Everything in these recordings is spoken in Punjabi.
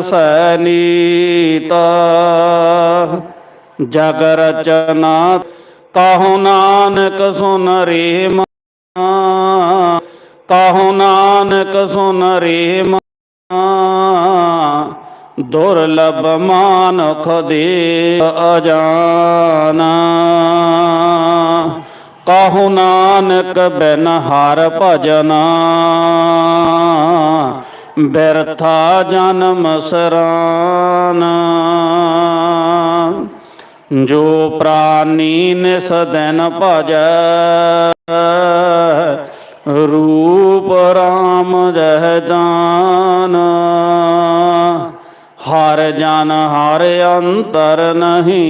ਸੈਨੀਤ ਜਗ ਰਚਨਾ ਕਹੋ ਨਾਨਕ ਸੁਨ ਰੇ ਮਾ। ਨਾਨਕ ਸੁਨ ਰੇ ਦੁਰਲਭ ਮਾਨੁਖ ਦੇ ਅਜਾਨਾ। ਕਹੋ ਨਾਨਕ ਬਿਨ ਹਰ ਭਜਨਾ। ਬਿਰਥਾ ਜਨਮ ਸਰਾਨਾ। ਜੋ ਪ੍ਰਾਨੀ ਨਿਸ ਦਿਨ ਭਜੈ, ਰੂਪ ਰਾਮ ਜਹ ਜਾਨ। ਹਰ ਜਨ ਹਰ ਅੰਤਰ ਨਹੀਂ,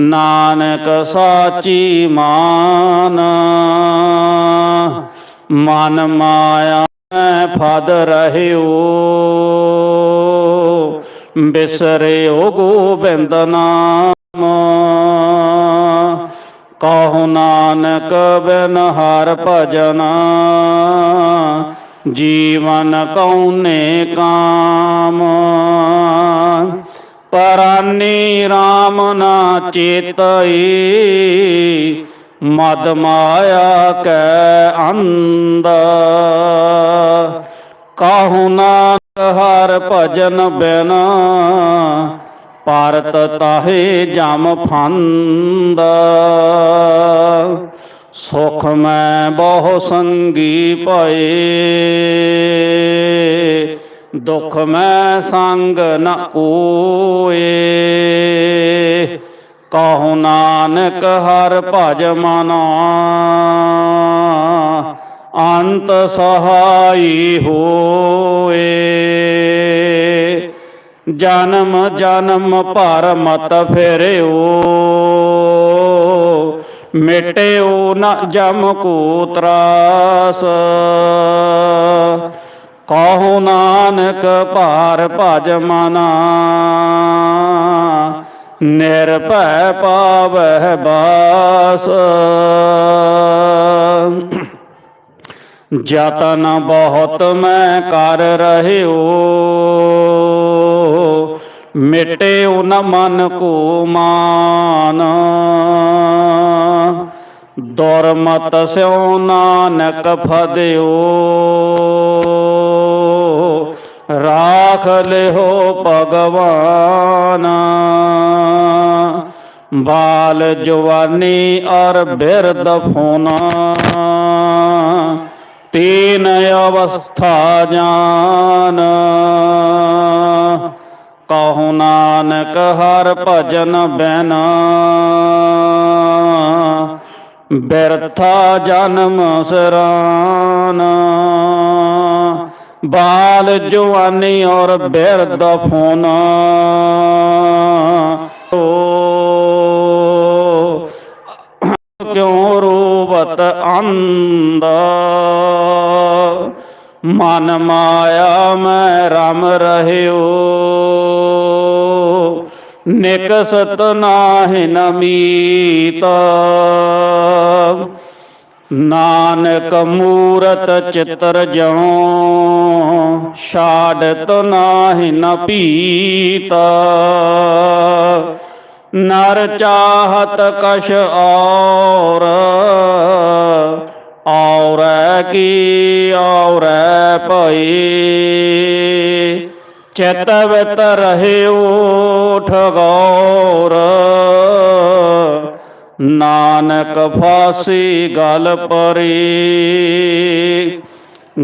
ਨਾਨਕ ਸਾਚੀ ਮਾਨ। ਮਨ ਮਾਇਆ ਫਦ ਰਹਿਓ। ਬਿਸਰਿਓ ਗੋਬਿੰਦ ਨਾਮ। ਕਹੋ ਨਾਨਕ ਬਿਨ ਹਰ ਭਜਨਾ। ਜੀਵਨ ਕਉਨੇ ਕਾਮ। ਪਰਾਨੀ RAM ਨਾ ਚੇਤਈ। ਮਦ ਮਾਇਆ ਕੈ ਅੰਧ। ਕਾਹੂ ਨਾਨਕ ਹਰ ਭਜਨ ਬਿਨ ਪਾਰਤ ਤਾਹੇ ਜਮ ਫੰਦ। ਸੁਖ ਮੈਂ ਬਹੁ ਸੰਗੀ ਭਏ, ਦੁਖ ਮੈਂ ਸੰਗ ਨ ਕੋਏ ਕਹੋ ਨਾਨਕ ਹਰ ਭਜ ਮਨਾ। ਅੰਤ ਸਹਾਈ ਹੋਏ। ਜਨਮ ਜਨਮ ਭਰ ਮਤ ਫਿਰਿਓ। ਮਿਟਿਓ ਨ ਜਮ ਕੋ ਤਰਾਸ। ਕਹੋ ਨਾਨਕ ਭਾਰ ਭਜ ਮਨਾ। ਨਿਰਭੈ ਪਾਵਹਿ ਬਾਸ। ਜਤਨ ਬਹੁਤ ਮੈਂ ਕਰ ਰਹਿਓ, ਮਿਟਿਓ ਨ ਮਨ ਕੋ ਮਾਨ। ਦੁਰਮਤ ਸਿਉ ਨਾਨਕ ਫਦਿਓ ਰਾਖ ਲਿਓ ਭਗਵਾਨ। ਬਾਲ ਜਵਾਨੀ ਅਰ ਬਿਰਦ ਫੋਨਾ। ਤੀਨ ਅਵਸਥਾ ਜਾਨ। ਕਹੋ ਨਾਨਕ ਹਰ ਭਜਨ ਬਿਨ ਬਿਰਥਾ ਜਨਮ ਸਰਾਨ। ਬਾਲ ਜਵਾਨੀ ਔਰ ਬਿਰਦ ਫੋਨਾ। ਕਿਉ ਰੋਵਤ ਅੰਧ ਮਨ ਮਾਇਆ ਮੈਂ ਰਮ ਰਹਿਓ। ਨਿਕਸਤ ਨਾਹਿ ਨਮੀਤ ਨਾਨਕ ਮੂਰਤ ਚਿਤਰ ਜਉ ਛਾੜਤ ਨਾਹਿ ਨ ਪੀਤ। ਨਰ ਚਾਹਤ ਕਸ਼ ਔਰ, ਔਰੈ ਕੀ ਔਰੈ ਭਈ। ਚਿਤ ਵਿਤ ਰਹਿਓ ਠਗੌਰ ਨਾਨਕ ਫਾਸੀ ਗਲ ਪਰੀ।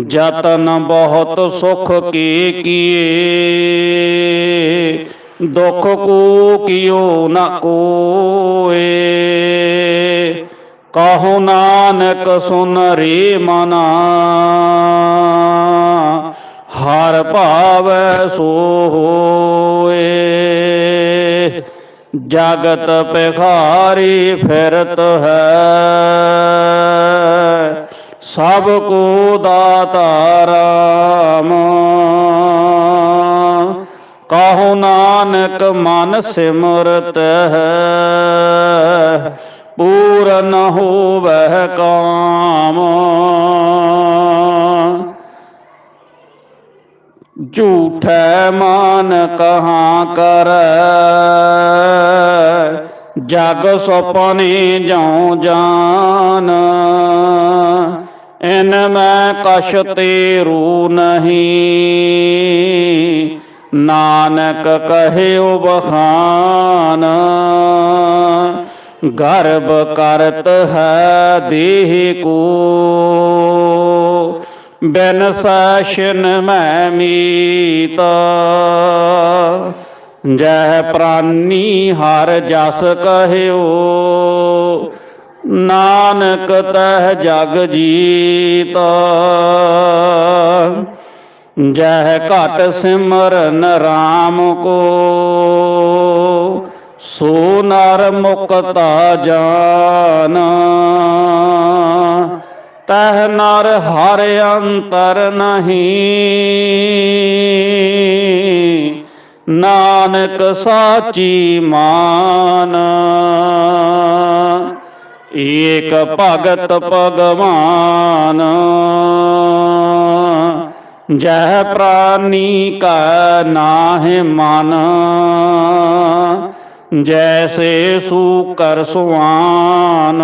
ਜਤਨ ਬਹੁਤ ਸੁਖ ਕੀ ਕੀਏ। ਦੁਖ ਕੋ ਕਿਉ ਨ ਕੋਏ। ਕਹੋ ਨਾਨਕ ਸੁਨ ਰੇ ਮਨਾ। ਹਰ ਭਾਵੈ ਸੋ ਹੋਏ। ਜਗਤ ਪਿਖਾਰੀ ਫਿਰਤ ਹੈ। ਸਭ ਕੋ ਦਾਤਾ ਰਾਮ। ਕਹੋ ਨਾਨਕ ਮਨ ਸਿਮਰਤ ਹੈ। ਪੂਰਨ ਹੋਵੈ ਕਾਮ। ਝੂਠੈ ਮਾਨ ਕਹਾ ਕਰ? ਜਗ ਸੁਪਨੇ ਜਉ ਜਾਨ। ਇਨ ਮੈਂ ਕਛ ਤੇਰੂ ਨਹੀਂ। ਨਾਨਕ ਕਹਿਓ ਬਖਾਨ, ਗਰਬ ਕਰਤ ਹੈ ਦੇਹ ਕੋ। ਬਿਨ ਸੈਸ਼ਨ ਮੈਂ ਮੀਤ। ਜੈ ਪ੍ਰਾਨੀ ਹਰ ਜਸ ਕਹਿਓ। ਨਾਨਕ ਤਹਿ ਜਗ ਜੀਤ। ਜੈ ਘਟ ਸਿਮਰਨ RAM ਕੋ। ਸੋ ਨਰ ਮੁਕਤਾ ਜਾਨ। ਤਹ ਨਰ ਹਰ ਅੰਤਰ ਨਹੀਂ। ਨਾਨਕ ਸਾਚੀ ਮਾਨ, ਏਕ ਭਗਤ ਭਗਵਾਨ। ਜਹ ਪ੍ਰਾਨੀ ਕਾ ਨਾਹਿ ਮਨ, ਜੈਸੇ ਸੂਕਰ ਸੁਆਨ।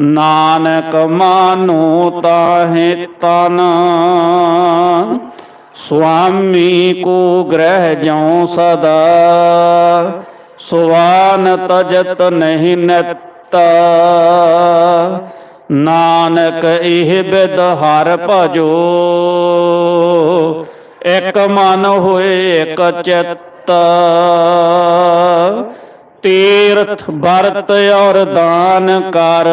ਨਾਨਕ ਮਾਨੋ ਤਾਹੇ ਤਨ। ਸੁਆਮੀ ਕੋ ਗ੍ਰਹਿ ਜਉ ਸਦਾ। ਸੁਆਨ ਤਜਤ ਨਹੀਂ ਨਤ। ਨਾਨਕ ਇਹ ਬਿਦ ਹਰ ਭਜੋ। ਇੱਕ ਮਨ ਹੋਏ ਇੱਕ ਚਿੱਤ। ਤੀਰਥ ਵਰਤ ਔਰ ਦਾਨ ਕਰ।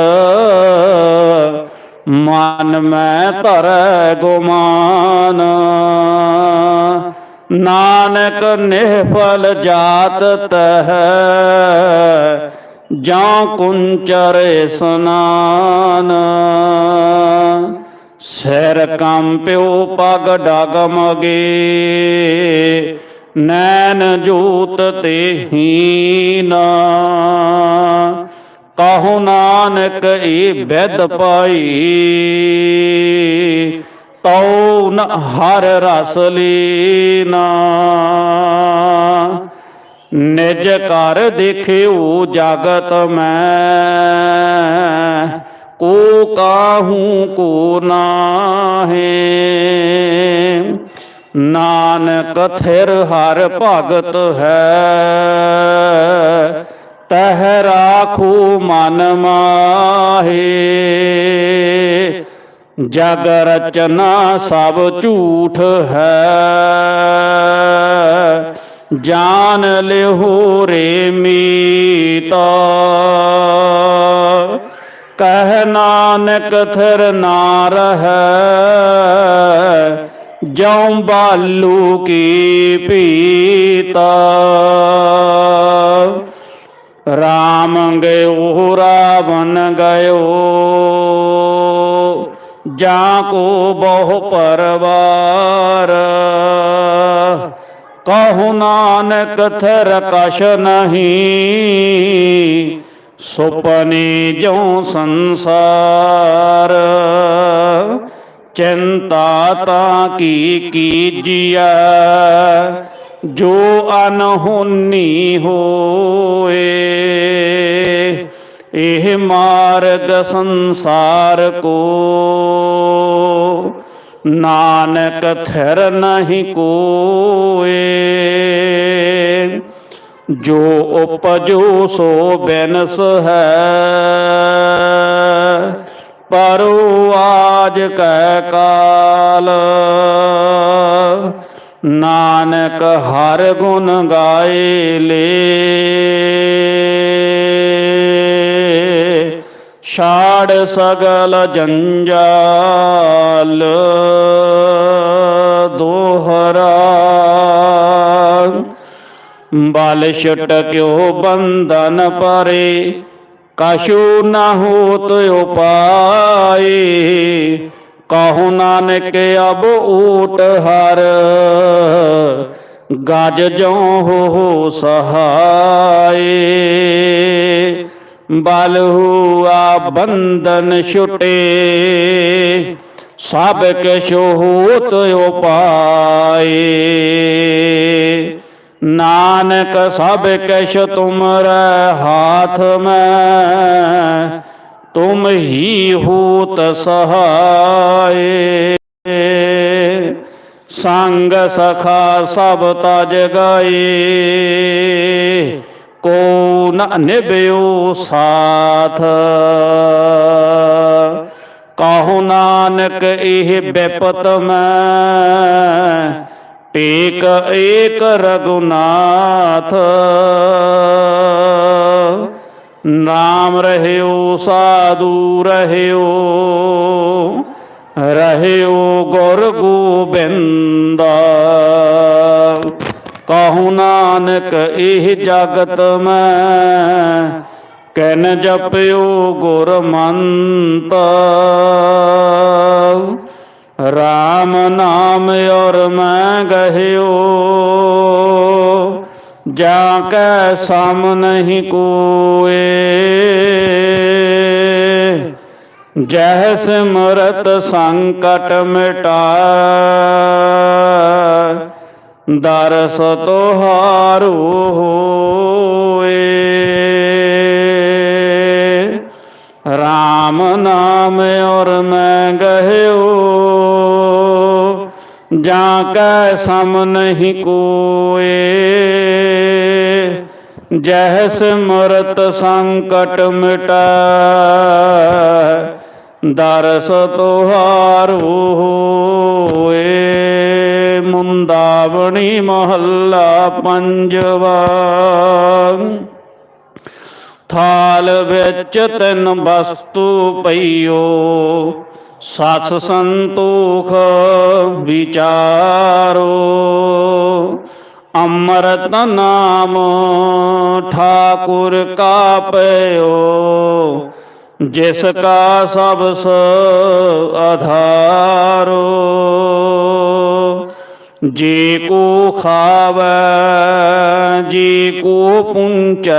ਮਨ ਮੈਂ ਧਰੈ ਗੁਮਾਨ। ਨਾਨਕ ਨਿਹਫਲ ਜਾਤ ਤਹ, ਜਾਂ ਕੁੰਚਰ ਸਨਾਨ ਸਿਰ ਕੰਪਿਓ ਪਗ ਡਗਮਗੇ ਨੈਣ ਜੋਤ ਤੇ ਹੀਨਾ ਕਹੋ ਨਾਨਕ ਏ ਬੈਦ ਪਾਈ। ਤਉ ਨ ਹਰ ਰਸ ਲੀਨਾ। ਨਿਜ ਘਰ ਦੇਖਿਓ ਜਗਤ ਮੈਂ। ਕੋ ਕਾਹੂ ਕੋ ਨਾਹੇ। ਨਾਨਕ ਥਿਰ ਹਰ ਭਗਤ ਹੈ, ਤਹ ਰਾਖੂ ਮਨ ਮਾਹੇ। ਜਗ ਰਚਨਾ ਸਭ ਝੂਠ ਹੈ, ਜਾਨ ਲਿਹੋ ਰੇ ਮੀਤਾ। ਕਹਿ ਨਾਨਕ ਥਿਰ ਨਾਰ ਹੈ ਜਉ ਬਾਲੂ ਕੀ ਪੀਤਾ। ਰਾਮ ਗਇਓ ਰਾਵਣ ਗਇਓ ਜਾ ਕੋ ਬਹੁ ਪਰਵਾਰ। ਕਹੂ ਨਾਨਕ, ਥਰ ਕਛ ਨਹੀਂ, ਸੁਪਨੇ ਜੋ ਸੰਸਾਰ। ਚਿੰਤਾ ਤਾਂ ਕੀ ਕੀਜੀਐ? ਜੋ ਅਨਹੋਨੀ ਹੋਏ, ਇਹ ਮਾਰਗ ਸੰਸਾਰ ਕੋ। ਨਾਨਕ ਥਿਰ ਨਹੀਂ ਕੋਏ, ਜੋ ਉਪਜੋ ਸੋ ਬੈਨਸ ਹੈ। ਪਰੋ ਆਜ ਕੈ ਕਾਲ। ਨਾਨਕ ਹਰ ਗੁਣ ਗਾਏ ਲੇ। ਛਾੜ ਸਗਲ ਜੰਜਾਲ ਦੋਹਰਾ। ਬਲ ਛਟਕਿਓ ਬੰਧਨ ਪਰੇ। ਕਛੂ ਨਾ ਹੋਤ ਉਪਾਏ, ਕਹੋ ਨਾਨਕ ਅਬ ਊਟ ਹਰ। ਗਜ ਜੋ ਹੋ ਸਹਾਏ, ਬਲ ਹੁਆ ਬੰਧਨ ਛੁਟੇ। ਸਭ ਕਿਛ ਹੋਤ ਉਪਾਏ। ਨਾਨਕ ਸਭ ਕਿਛ ਤੁਮਰੇ ਹਾਥ ਮੈਂ, ਤੁਮ ਹੀ ਹੋਤ ਸਹਾਏ। ਸੰਗ ਸਖਾ ਸਭ ਤਜ ਗਏ, ਕੋ ਨ ਨਿਭਿਓ ਸਾਥ। ਕਹੋ ਨਾਨਕ ਇਹ ਬਿਪਤ ਮੈਂ ਟੇਕ ਏਕ ਰਗੁਨਾਥ ਨਾਮ ਰਹਿਓ, ਸਾਧੂ ਰਹਿਓ ਰਹਿਓ ਗੁਰ ਗੋਬਿੰਦ। ਕਹੂ ਨਾਨਕ ਇਹ ਜਗਤ ਮੈਂ, ਕੈਨ ਜਪਿਓ ਗੁਰ ਮੰਤ ਰਾਮ ਨਾਮ ਔਰ ਮੈਂ ਗਹਿਓ। ਜਾ ਕੈ ਸਮ ਨਹੀਂ ਕੋਏ। ਜਹ ਸਿਮਰਤ ਸੰਕਟ ਮਿਟਾਏ ਦਰਸ ਤੁਹਾਰੂ ਹੋਏ। RAM ਨਾਮ ਔਰ ਮੈਂ ਗਹਿਓ ਜਾਂ ਕੈ ਸਮ ਨਹੀਂ ਕੋਏ ਜਹ ਸਿਮਰਤ ਸੰਕਟ ਮਿਟਾਏ ਦਰਸ ਤੁਹਾਰੂ ਹੋਏ ਮੁੰਦਾਵਣੀ ਮਹੱਲਾ ਪੰਜਵਾ ਥਾਲ ਵਿੱਚ ਤਿੰਨ ਵਸਤੂ ਪਈਓ। ਸਤ ਸੰਤੋਖ ਵਿਚਾਰੋ। ਅੰਮ੍ਰਿਤ ਨਾਮ ਠਾਕੁਰ ਕਾ ਪਇਓ ਜਿਸ ਕਾ ਸਬਸ ਆਧਾਰੋ। ਜੇ ਕੋ ਖਾਵੈ, ਜੇ ਕੋ ਪੁੰਚੈ,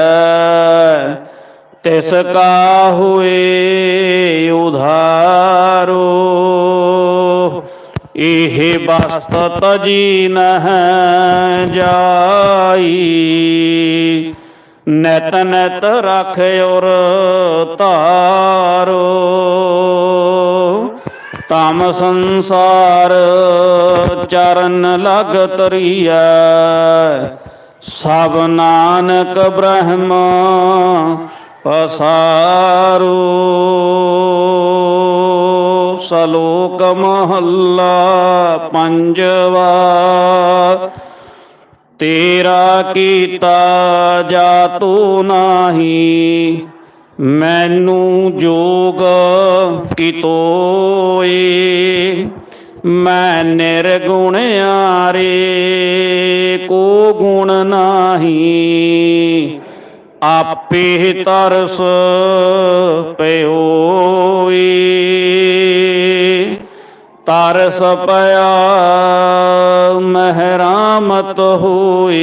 ਤਿਸ ਕਾ ਹੋਏ ਉਧਾਰੋ। ਇਹ ਬਸਤ ਤਜੀ ਨਹ ਜਾਈ, ਨੈਤ ਨੈਤ ਰਖ ਔਰ ਤਾਰੋ ਤਮ ਸੰਸਾਰ ਚਰਨ ਲਗ ਤਰੀਐ। ਸਭ ਨਾਨਕ ਬ੍ਰਹਮ ਪਸਾਰੋ। ਸਲੋਕ ਮਹੱਲਾ ਪੰਜਵਾ। ਤੇਰਾ ਕੀਤਾ ਜਾਤੋ ਨਾਹੀ। ਮੈਨੂੰ ਜੋਗ ਕਿਤੋਏ ਮੈਂ ਨਿਰਗੁਣ ਆਰੇ, ਕੋ ਗੁਣ ਨਾਹੀ? ਆਪੇ ਤਰਸ ਪਿਓਈ ਤਰਸ ਪਿਆ, ਮਹਿਰਾਮਤ ਹੋਈ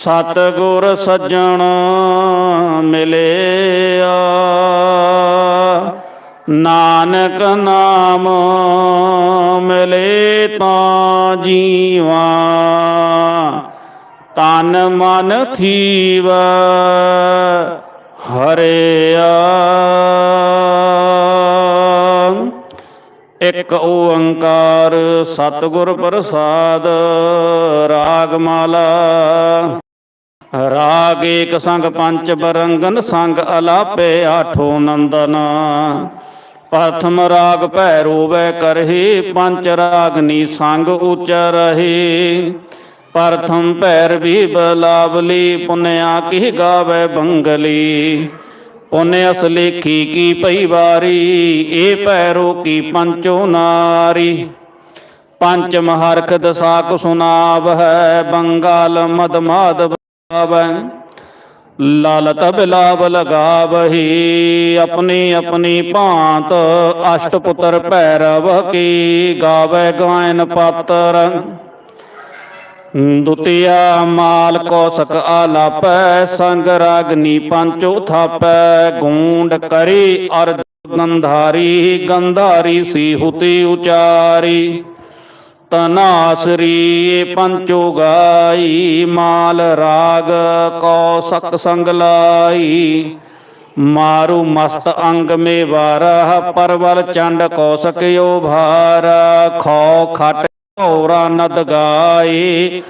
ਸਤ ਗੁਰ ਸੱਜਣ ਮਿਲਿਆ। ਨਾਨਕ ਨਾਮ ਮਿਲੇ ਤਾਂ ਜੀਵਾ। ਤਨ ਮਨ ਥੀਵ ਹਰਿਆ। ਇੱਕ ਓੰਕਾਰ ਸਤਿਗੁਰ ਪ੍ਰਸਾਦ ਰਾਗ ਮਾਲਾ ਰਾਗ ਏਕ ਸੰਗ ਪੰਚ ਬਰੰਗਨ ਸੰਗ ਅਲਾਪੇ ਆਠੋ ਨੰਦਨ। ਪ੍ਰਥਮ ਰਾਗ ਭੈਰੋ ਵੈ ਕਰਹੀ, ਪੰਚ ਰਾਗ ਨੀ ਸੰਗ ਉਚਰ ਰਹੀ। ਪ੍ਰਥਮ ਭੈਰ ਵੀ ਬਲਾਵਲੀ, ਪੁਨਿਆ ਕੀ ਗਾਵੇ ਬੰਗਲੀ। ਪੁਨ ਅਸਲੇਖੀ ਕੀ ਪਈ ਵਾਰੀ ਇਹ ਭੈਰੋ ਕੀ ਪੰਚੋ ਨਾਰੀ। ਪੰਚਮ ਹਰਖ ਦਸਾਕ ਸੁਨਾਵ ਹੈ ਬੰਗਾਲ ਮਦ ਮਾਧਵ ਗਾਵੈ ਲਾਲਤ ਬਿਲਾਵ ਲਗਾਵਹੀ ਆਪਣੀ ਆਪਣੀ ਭਾਂਤ ਅਸ਼ਟ ਪੁੱਤਰ ਭੈਰਵ ਕੀ ਗਾਵੇ ਗਾਇਨ ਪਾਤਰ। ਦੁਤੀਆ ਮਾਲ ਕੌਸਕ ਆਲਾਪੈ, ਸੰਗ ਰਾਗਨੀ ਪੰਚੋ ਥਾਪੈ ਗੂੰਡ ਕਰੀ ਅਰ ਗੰਧਾਰੀ ਗੰਧਾਰੀ ਸੀ ਹੁਤੀ ਉਚਾਰੀ। ਤਨਾਸਰੀ ਪੰਚੋ ਗਾਈ, ਮਾਲ ਰਾਗ ਕੌਸਕ ਸੰਗ ਲਾਈ। ਮਾਰੂ ਮਸਤ ਅੰਗ ਮੇ ਵਾਰਾ ਪਰਵਲ ਚੰਡ ਕੌਸਕਿਓ ਭਾਰ। ਖੋ ਖਟ ਔਰਾ ਨਦ ਗਾਏ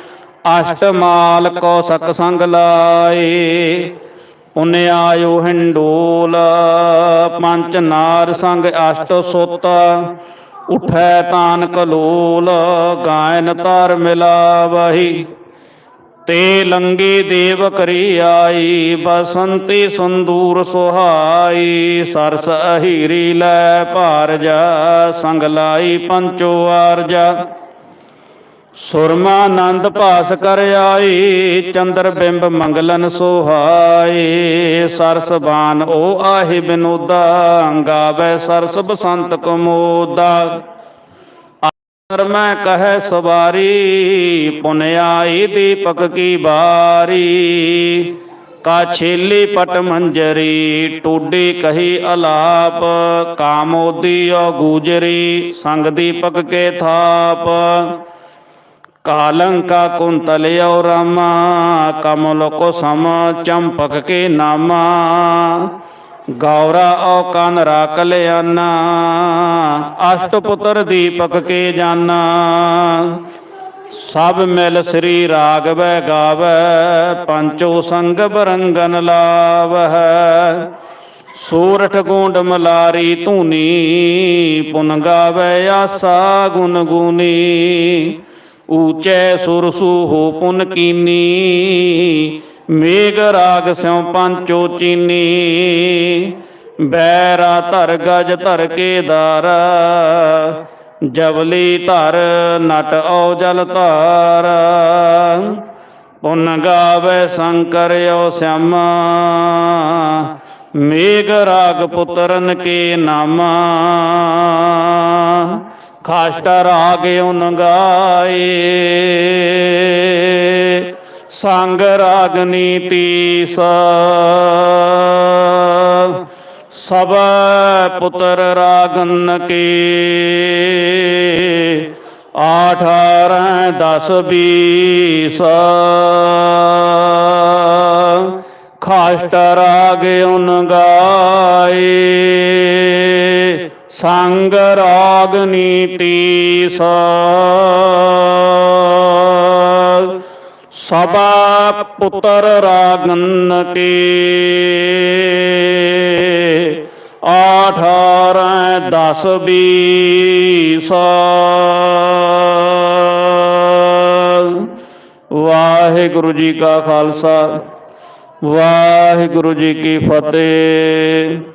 ਅਸ਼ਟ ਮਾਲ ਕੌਸਕ ਸੰਗ ਲਾਏ ਪੁਨ ਆਇਓ ਹਿੰਡੋਲ, ਪੰਚ ਨਾਰ ਸੰਗ ਅਸ਼ਟ ਸੁਤ। ਉਠੈ ਤਾਨ ਕਲੋਲ ਗਾਇਨ ਤਰ ਮਿਲਾਵਹੀ। ਤੇ ਲੰਗੇ ਦੇਵ ਕਰੀ ਆਈ, ਬਸੰਤੀ ਸੰਦੂਰ ਸੁਹਾਈ। ਸਰਸ ਅਹੀਰੀ ਲੈ ਭਾਰਜਾ, ਸੰਗ ਲਾਈ ਪੰਚੋ ਆਰਜਾ। ਸੁਰਮਾਨੰਦ ਭਾਸ ਕਰ ਆਈ, ਚੰਦਰ ਬਿੰਬ ਮੰਗਲਨ ਸੋਹਾਈ। ਸਰਸ ਓ ਉਹ ਆਹੇ ਬਿਨੋਦਾ, ਗਾਵੇ ਸਰਸ ਬਸੰਤ ਕਮੋਦਾ। ਅਰ ਮੈਂ ਕਹੈ ਸਵਾਰੀ, ਪੁਨ ਆਈ ਦੀਪਕ ਕੀ ਬਾਰੀ। ਕਾ ਛੇਲੀ ਪਟ ਮੰਜਰੀ, ਟੋਡੀ ਕਹੀ ਅਲਾਪ। ਕਾਮੋਦੀ ਓ ਗੂਜਰੀ, ਸੰਗ ਦੀਪਕ ਕੇ ਥਾਪ। ਕਾਲੰਕਾ ਕੁੰਤਲ ਓ ਰਾਮਾ ਕਮਲ ਕੋ ਸਮ ਚੰਪਕ ਕੇ ਨਾਮਾ ਗੌਰਾ ਓ ਕਨ ਰਾਕ ਲਿਆਨਾ ਅਸ਼ਟ ਪੁੱਤਰ ਦੀਪਕ ਕੇ ਜਾਨਾ ਸਭ ਮਿਲ ਸ੍ਰੀ ਰਾਗਵੈ ਗਾਵੈ ਪੰਚੋ ਸੰਗ ਬਰੰਗਨ ਲਾਵਹਿ ਸੂਰਠ ਗੋਂਡ ਮਲਾਰੀ ਧੂਨੀ ਪੁਨ ਗਾਵੈ ਆਸਾ ਗੁਨ ਗੁਨੀ ਊਚੈ ਸੁਰਸੂ ਹੋ ਪੁਨ ਕੀਨੀ, ਮੇਘ ਰਾਗ ਸਿਉ ਪੰਚੋ ਚੀਨੀ। ਬੈਰਾ ਧਰ ਗਜ ਧਰ ਕੇਦਾਰ ਜਵਲੀ ਧਰ ਨਟ ਔ ਜਲ ਧਾਰ। ਪੁਨ ਗਾਵੇ ਸ਼ੰਕਰ ਓ ਸਿਆਮਾ, ਮੇਘ ਰਾਗ ਪੁੱਤਰਨ ਕੇ ਨਾਮਾ। ਖਾਸਟ ਰਾਗ ਉਨ ਗਾਏ। ਸੰਗ ਰਾਗਨੀ ਤੀਸ ਸਭ ਪੁੱਤਰ ਰਾਗਨ ਕੇ। ਅਠਾਰਾਂ ਦਸ ਬੀਸ, ਖਾਸਟ ਰਾਗ ਉਨ ਗਾਏ। ਸੰਗ ਰਾਗ ਨੀਤੀ ਸਭਾ ਪੁੱਤਰ ਰਾਗਨਤੀ। ਕੇ ਅਠਾਰਾਂ ਦਸ ਬੀਸ। ਵਾਹਿਗੁਰੂ ਜੀ ਕਾ ਖਾਲਸਾ। ਵਾਹਿਗੁਰੂ ਜੀ ਕੀ ਫਤਿਹ।